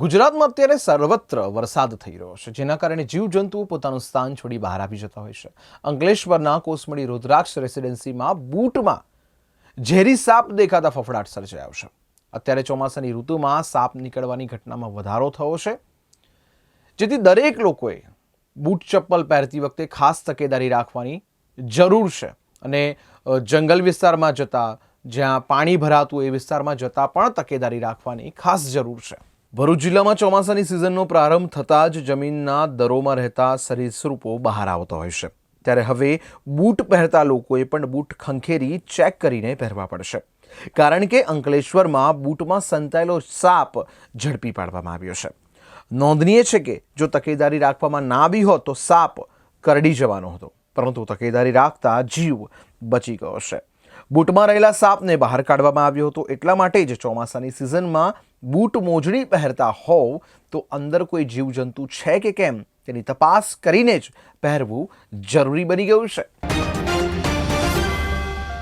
ગુજરાતમાં અત્યારે સર્વત્ર વરસાદ થઈ રહ્યો છે, જેના કારણે જીવજંતુઓ પોતાનું સ્થાન છોડી બહાર આવી જતા હોય છે. અંકલેશ્વરના કોસમડી રુદ્રાક્ષ રેસિડેન્સીમાં બૂટમાં ઝેરી સાપ દેખાતા ફફડાટ સર્જાયો છે. અત્યારે ચોમાસાની ઋતુમાં સાપ નીકળવાની ઘટનામાં વધારો થયો છે. જેથી દરેક લોકોએ બૂટ ચપ્પલ પહેરતી વખતે ખાસ તકેદારી રાખવાની જરૂર છે. અને જંગલ વિસ્તારમાં જતા, જ્યાં પાણી ભરાતું એ વિસ્તારમાં જતા પણ તકેદારી રાખવાની ખાસ જરૂર છે. ભરૂચ જિલ્લામાં ચોમાસાની સિઝનનો પ્રારંભ થતાં જ જમીનના દરોમાં રહેતા સરીસૃપો બહાર આવતા હોય છે. ત્યારે હવે બૂટ પહેરતા લોકોએ પણ બૂટ ખંખેરી ચેક કરીને પહેરવા પડશે. કારણ કે અંકલેશ્વરમાં બૂટમાં સંતાયેલો સાપ ઝડપી પાડવામાં આવ્યો છે. નોંધનીય છે કે જો તકેદારી રાખવામાં ના બી હોત તો સાપ કરડી જવાનો હતો. પરંતુ તકેદારી રાખતા જીવ બચી ગયો છે. બૂટમાં રહેલા સાપને બહાર કાઢવામાં આવ્યો હતો. એટલા માટે જ ચોમાસાની સિઝનમાં બૂટ મોજડી પહેરતા હોવ તો અંદર કોઈ જીવજંતુ છે કે કેમ? તેની તપાસ કરીને જ પહેરવું જરૂરી બની ગયું છે.